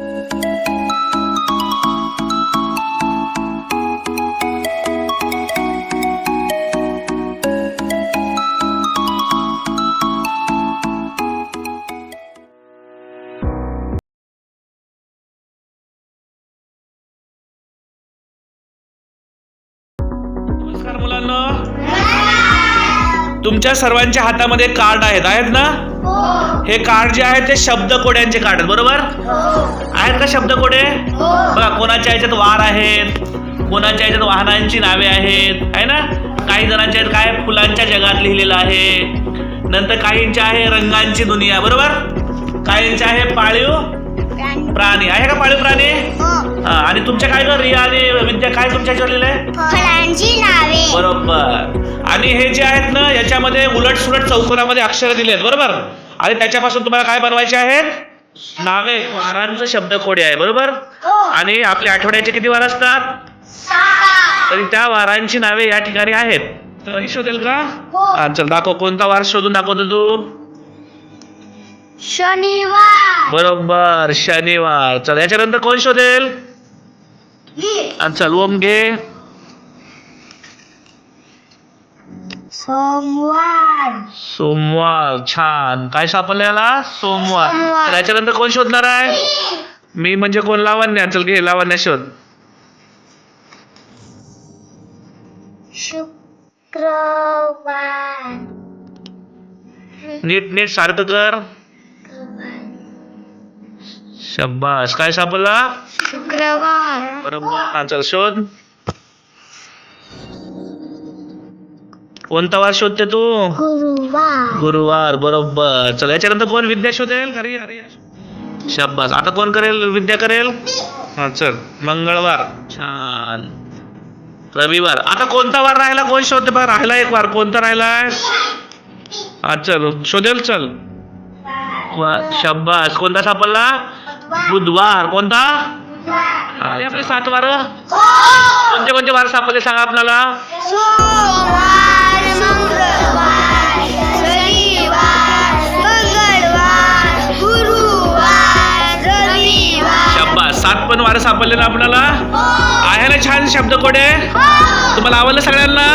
नमस्कार मुलांना. तुमच्या सर्वांच्या हातामध्ये कार्ड आहेत आहेत ना? हो. हे कार्ड जे आहे ते शब्द कोड्यांचे कार्ड आहेत बरोबर? आहेत का शब्द कोडे? बघा कोणाच्या ह्याच्यात वार आहेत कोणाच्या ह्याच्यात वाहनांची नावे आहेत आहे ना? काही जणांच्या ह्याच्यात काय फुलांच्या जगात लिहिलेलं आहे. नंतर काहींच्या आहे रंगांची दुनिया बरोबर? काहींच्या आहे पाळीव प्राणी. आहे का पाळीव प्राणी? हा. आणि तुमच्या काय ग? रिया आणि विद्या काय तुमच्या फळांची नावे. बरोबर. आणि हे जे आहेत ना याच्यामध्ये उलट सुलट चौकोनामध्ये अक्षर दिले आहेत बरोबर? आणि त्याच्यापासून तुम्हाला काय बनवायचे आहेत? नावे. वारांचं शब्द कोडे आहे बरोबर? आणि आपल्या आठवड्याचे किती वार असतात? तरी त्या वारांची नावे या ठिकाणी आहेत. तर ही शोधेल का? हा, चल दाखव. कोणता वार शोधून दाखवतो तू? शनिवार. बरोबर शनिवार. चल याच्यानंतर कोण शोधेल? हा, चल ओम घे. सोमवार. सोमवार छान. काय सापडलं याला? सोमवार. सोमवार. तर याच्यानंतर कोण शोधणार आहे? मी म्हणजे कोण? लावण्या. चल घे लावण्या शोध. शुक्रवार. नीट नीट सारखं कर. शब्बास काय सापडला? शुक्रवार. बरोबर हा, चल शोध. कोणता वार शोधते तू? गुरुवार. गुरुवार बरोबर. चल याच्यानंतर कोण विद्या शोधेल? अरे अरे शब्बास आता कोण करेल? विद्या करेल? हा चल. मंगळवार. छान. रविवार. आता कोणता वार राहिला? कोण शोधते? बघ राहिला एक वार. कोणता राहिलाय हा चल. शोधेल चल. वा- शब्बास कोणता सापडला? बुधवार. कोणता? अरे आपले सात वार. कोणते कोणते वार सापडले? सांगा आपल्याला. वार सापडले आपल्याला. आहे ना छान शब्द कोडे. तुम्हाला आवडलं सगळ्यांना?